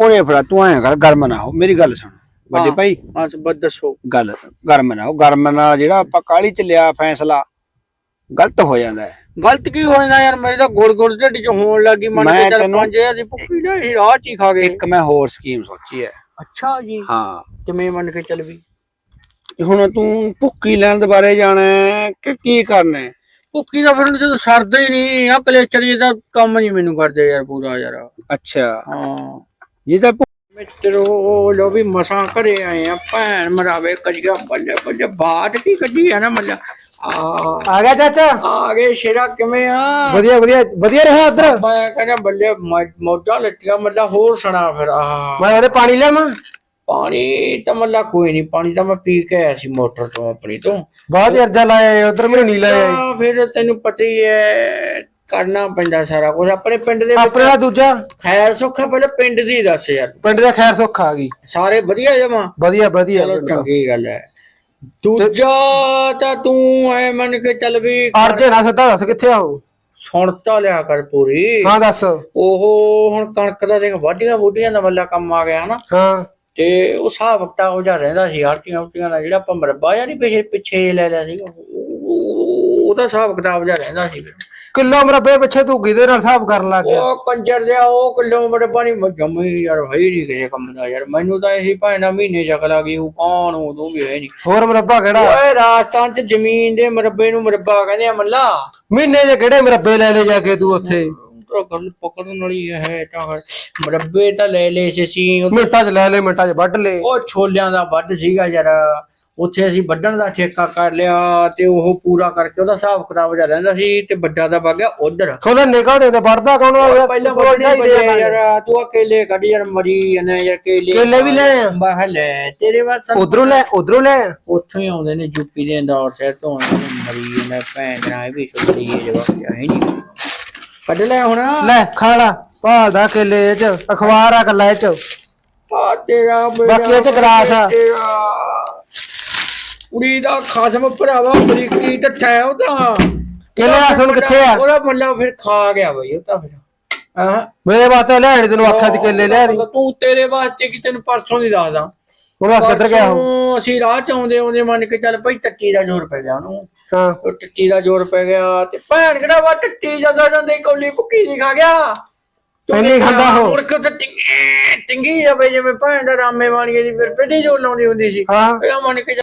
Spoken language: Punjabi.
ਉਹਨੇ ਫੜਾ ਤੂੰ ਐਂ ਕਰ ਗਰਮ ਨਾ ਹੋ। ਮੇਰੀ ਗੱਲ ਸੁਣ। ਵੱਡੇ। ਭਾਈ ਹਾਂ ਤੇ ਬਸ ਦੱਸੋ। ਗੱਲ ਗਰਮ ਨਾ ਹੋ। ਗਰਮ ਨਾਲ ਜਿਹੜਾ ਆਪਾਂ ਕਾਲੀ ਚ ਲਿਆ ਫੈਸਲਾ ਗਲਤ ਹੋ ਜਾਂਦਾ ਹੈ। ਗਲਤ ਕੀ ਹੋ ਜਾਂਦਾ ਯਾਰ? ਮੇਰੇ ਤਾਂ ਗੋਲ ਗੋਲ ਢਿੱਡ ਚ ਹੋਣ ਲੱਗੀ। ਮਨ ਕੇ ਚੱਲ ਪੰਜ ਅਸੀਂ ਭੁੱਖੀ ਨਾ ਹੀ ਰਾਹ ਚ ਹੀ ਖਾ ਗਏ। ਇੱਕ ਮੈਂ ਹੋਰ ਸਕੀਮ ਸੋਚੀ ਹੈ। ਅੱਛਾ ਜੀ। ਹਾਂ। ਕਿਵੇਂ ਮੰਨ ਕੇ ਚੱਲ ਵੀ। ਹੁਣ ਤੂੰ ਭੁੱਕੀ ਲੈਣ ਦੇ ਬਾਰੇ ਜਾਣਾ ਕਿ ਕੀ ਕਰਨਾ ਭੁੱਖੀ ਦਾ ਫਿਰ ਜਦੋਂ ਸਰਦਾ ਹੀ ਨਹੀਂ। ਆ ਕਲੇਚਰ ਜੀ ਦਾ ਕੰਮ ਨਹੀਂ ਮੈਨੂੰ ਕਰਦੇ ਯਾਰ ਪੂਰਾ ਯਾਰ। ਅੱਛਾ। ਹਾਂ। ਜਿਹਦਾ ਮਿੱਤਰੋ ਲੋ ਵੀ ਮਸਾਂ ਘਰੇ ਆਏ ਆ ਭੈਣ ਮਰਾਵੇ ਕਜੀਆ ਬੱਲੇ ਬੱਲੇ ਬਾਤ ਕੀ ਕੱਢੀ ਆ ਨਾ ਮੱਲਾ। ਆ ਆ ਗਿਆ ਚਾਚਾ? ਆ ਗਏ ਸ਼ੇਰਾ ਕਿਵੇਂ ਆ? ਵਧੀਆ ਵਧੀਆ ਵਧੀਆ ਰਿਹਾ ਉਧਰ? ਮੈਂ ਕਹਿੰਦਾ ਬੱਲੇ ਮੋਢਾ ਲੱਤੀਆਂ ਮੱਲਾ ਹੋਰ ਸੁਣਾ ਫਿਰ ਆ। ਮੈਂ ਉਹਦੇ ਪਾਣੀ ਲਿਆਵਾਂ? ਪਾਣੀ ਤਾਂ ਮੱਲਾ ਕੋਈ ਨਹੀਂ ਪਾਣੀ ਤਾਂ ਮੈਂ ਪੀ ਕੇ ਆਇਆ ਸੀ ਮੋਟਰ ਤੋਂ ਆਪਣੀ ਤੋਂ। ਬਹੁਤ ਅਰਜਾ ਲਾਇਆ ਉਧਰ ਮੈਨੂੰ ਨਹੀਂ ਲਾਇਆ ਤਾਂ ਫਿਰ ਤੈਨੂੰ ਪਤਾ ਹੀ ਹੈ ਕਰਨਾ ਪੈਂਦਾ ਸਾਰਾ ਕੁਝ ਆਪਣੇ ਪਿੰਡ ਦੇ ਆਪਣੇ ਦਾ ਦੂਜਾ? ਖੈਰ ਸੁੱਖਾ ਪਹਿਲੇ ਪਿੰਡ ਦੀ ਦੱਸ ਯਾਰ। ਪਿੰਡ ਦਾ ਖੈਰ ਸੁੱਖ ਆ ਗਈ। ਸਾਰੇ ਵਧੀਆ ਜਮਾ? ਵਧੀਆ ਵਧੀਆ ਚਲੋ ਚੰਗੀ ਗੱਲ ਹੈ। ਦੂਜਾ ਤਾਂ ਤੂੰ ਐ ਮੰਨ ਕੇ ਚੱਲ ਵੀ ਅਰਜੇ ਨਾ ਸਿੱਧਾ ਦੱਸ ਕਿੱਥੇ ਆ ਉਹ? ਸੁਣ ਤਾਂ ਲਿਆ ਕਰ ਪੂਰੀ। ਹਾਂ ਦੱਸ। ਉਹ ਹੁਣ ਕਣਕ ਦਾ ਦੇਖ ਵਾਢੀਆਂ ਬੂਢੀਆਂ ਦਾ ਵੱਲਾ ਕੰਮ ਆ ਗਿਆ ਨਾ ਹਾਂ। ਤੇ ਉਹ ਹਿਸਾਬ ਕਿਤਾਬ ਹੋ ਜਾ ਰਹਿੰਦਾ ਸੀ ਹਰਤੀਆਂ ਉਤੀਆਂ ਦਾ ਜਿਹੜਾ ਆਪਾਂ ਮਰਬਾ ਨਹੀਂ ਪਿੱਛੇ ਪਿੱਛੇ ਲੈ ਲਿਆ ਸੀ ਉਹਦਾ ਹਿਸਾਬ ਕਿਤਾਬ ਜਾ ਰਹਿੰਦਾ ਸੀ। ਕਿਲੋ ਮਰਬੇ ਪਿੱਛੇ ਤੂੰ ਕਿਹਦੇ ਨਾਲ ਹਿਸਾਬ ਕਰਨ ਲੱਗ ਗਿਆ? ਉਹ ਕੰਜਰ ਦੇ ਉਹ ਕਿਲੋ ਮਰਬਾ ਨਹੀਂ ਜੰਮੀ ਯਾਰ ਹੈ ਹੀ ਨਹੀਂ ਕਿਸੇ ਕੰਮ ਦਾ ਯਾਰ। ਮੈਨੂੰ ਤਾਂ ਇਹੀ ਭਾਣਾ ਮਹੀਨੇ ਚੱਕ ਲਾ ਗਈ ਉਹ ਕੌਣ ਉਦੋਂ ਵੀ ਹੈ ਨਹੀਂ। ਹੋਰ ਮਰਬਾ ਕਿਹੜਾ? ਓਏ ਰਾਜਸਥਾਨ ਚ ਜ਼ਮੀਨ ਦੇ ਮਰਬੇ ਨੂੰ ਮਰਬਾ ਕਹਿੰਦੇ ਆ ਮੱਲਾ। ਮਹੀਨੇ ਦੇ ਕਿਹੜੇ ਮਰਬੇ ਲੈ ਲੈ ਜਾ ਕੇ ਤੂੰ ਉੱਥੇ? ਤਾਂ ਗੱਲ ਪਕੜਨ ਵਾਲੀ ਹੈ ਤਾਂ ਮਰਬੇ ਤਾਂ ਲੈ ਲਏ ਸੀ ਉਹ- ਮਿੰਟਾਂ 'ਚ ਲੈ ਲੈ ਮਿੰਟਾਂ 'ਚ ਵੱਢ ਲੈ ਉਹ ਛੋਲਿਆਂ ਦਾ ਵੱਢ ਸੀਗਾ ਯਾਰ। ਉੱਥੇ ਅਸੀਂ ਵੱਢਣ ਦਾ ਠੇਕਾ ਕਰ ਲਿਆ ਤੇ ਉਹ ਪੂਰਾ ਕਰਕੇ ਉਹਦਾ ਹਿਸਾਬ ਕਿਤਾਬ ਜਿਹਾ ਰਹਿੰਦਾ ਸੀ ਤੇ ਵੱਡਾ ਦਾ ਵਗ ਗਿਆ ਉਧਰ। ਖੋਲੇ ਨਿਕਲਦੇ ਤੇ ਵੱਢਦਾ ਕੌਣ ਆ ਗਿਆ ਪਹਿਲਾਂ ਕੋਲ ਵੱਢਣੇ ਢਾਈ ਦੇ ਯਾਰ ਤੂੰ ਅਕੇਲੇ ਕੱਢ ਯਾਰ ਮਰੀ ਜਾਂਦਾ ਯਾਰ ਕੇਲੇ। ਕੇਲੇ ਵੀ ਲੈ ਆ। ਬਾਹਰ ਲੈ ਤੇਰੇ ਬਾਅਦ ਸਾਨੂੰ ਉਧਰੋਂ ਲੈ ਉਧਰੋਂ ਲੈ ਉੱਥੋਂ ਹੀ ਆਉਂਦੇ ਨੇ ਯੂਪੀ ਦੇ ਅੰਦੌਰ ਸ਼ਹਿਰ ਤੋਂ ਆਉਂਦੇ ਨੇ ਮਰੀ ਜਾਂਦਾ ਭੈਣ ਦਾ ਇਹ ਵੀ ਛੁੱਟੀ ਹੈ ਜਵਾਬ ਹੈ ਨਹੀਂ। ਕੱਢ ਲੈ ਹੁਣ। ਲੈ ਖਾਲਾ ਭਾਲਦਾ ਕੇਲੇ 'ਚ ਅਖਬਾਰ ਆ ਕੱਲਾ 'ਚ। ਆ ਤੇਰਾ ਬਾਕੀ ਇਹ 'ਚ ਗਲਾਸ ਆ। ਕੁੜੀ ਦਾ ਖਸਮ ਭਰਾਵਾ ਬਰੀਕੀ ਟੱਠਾ ਹੈ ਉਹ ਤਾਂ। ਕੇਲੇ ਆ ਸੁਣ ਕਿੱਥੇ ਆ? ਉਹਦਾ ਮੁੰਡਾ ਫਿਰ ਖਾ ਗਿਆ ਬਈ ਉਹ ਤਾਂ ਫਿਰ। ਹਾਂ? ਮੇਰੇ ਵਾਸਤੇ ਲੈਣ ਤੈਨੂੰ ਆਖਿਆ ਤੇ ਕੇਲੇ ਲੈ ਰਹੀ ਤੂੰ ਤੇਰੇ ਵਾਸਤੇ ਕਿ ਤੈਨੂੰ ਪਰਸੋਂ ਦੀ ਦੱਸਦਾ। ਵਾਸਤੇ ਕਿੱਧਰ ਗਿਆ ਉਹ? ਅਸੀਂ ਰਾਹ ਚ ਆਉਂਦੇ ਆਉਂਦੇ ਮੰਨ ਕੇ ਚੱਲ ਭਾਈ ਟੱਟੀ ਦਾ ਜ਼ੋਰ ਪੈ ਗਿਆ ਉਹਨੂੰ। ਹਾਂ। ਟੱਟੀ ਦਾ ਜ਼ੋਰ ਪੈ ਗਿਆ ਤੇ ਭੈਣ ਕਿਹੜਾ ਵਾ ਟੱਟੀ ਜਾਂਦਾ ਜਾਂਦੇ ਕੌਲੀ ਭੁੱਕੀ ਦੀ ਖਾ ਗਿਆ। ਇੰਨੀ ਖਾਂਦਾ। ਮੁੜ ਕੇ ਤੇ ਟਿੰਗੀ ਟਿੰਗੀ ਜਾਵੇ ਜਿਵੇਂ ਭੈਣ ਦਾ ਰਾਮੇ ਵਾਲੀਏ ਦੀ ਫਿਰ ਪੇਢੀ ਜੋ ਲਾਉਂਦੀ ਹੁੰਦੀ ਸੀ। ਹਾਂ। ਇਹ ਮੰਨ ਕੇ